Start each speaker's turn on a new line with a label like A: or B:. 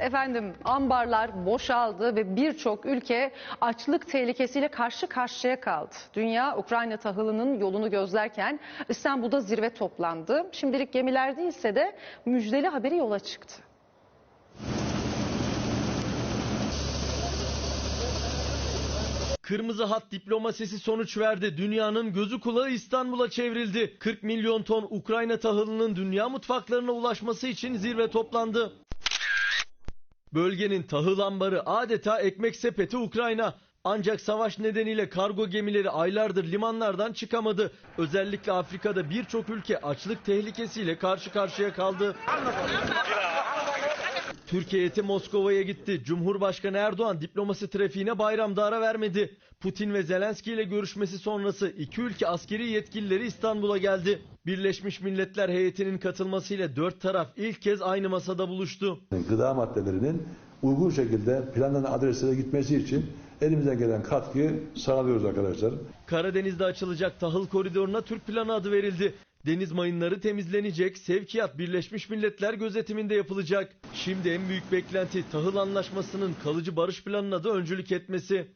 A: efendim ambarlar boşaldı ve birçok ülke açlık tehlikesiyle karşı karşıya kaldı. Dünya Ukrayna tahılının yolunu gözlerken İstanbul'da zirve toplandı. Şimdilik gemiler değilse de müjdeli haberi yola çıktı.
B: Kırmızı hat diplomasisi sonuç verdi. Dünyanın gözü kulağı İstanbul'a çevrildi. 40 milyon ton Ukrayna tahılının dünya mutfaklarına ulaşması için zirve toplandı. Bölgenin tahıl ambarı adeta ekmek sepeti Ukrayna. Ancak savaş nedeniyle kargo gemileri aylardır limanlardan çıkamadı. Özellikle Afrika'da birçok ülke açlık tehlikesiyle karşı karşıya kaldı. Türkiye heyeti Moskova'ya gitti. Cumhurbaşkanı Erdoğan diplomasi trafiğine bayramda ara vermedi. Putin ve Zelenski ile görüşmesi sonrası iki ülke askeri yetkilileri İstanbul'a geldi. Birleşmiş Milletler heyetinin katılmasıyla dört taraf ilk kez aynı masada buluştu.
C: gıda maddelerinin uygun şekilde planlanan adreslere gitmesi için elimizden gelen katkıyı sağlıyoruz arkadaşlar.
B: Karadeniz'de açılacak tahıl koridoruna Türk planı adı verildi. Deniz mayınları temizlenecek, sevkiyat Birleşmiş Milletler gözetiminde yapılacak. Şimdi en büyük beklenti tahıl anlaşmasının kalıcı barış planına da öncülük etmesi.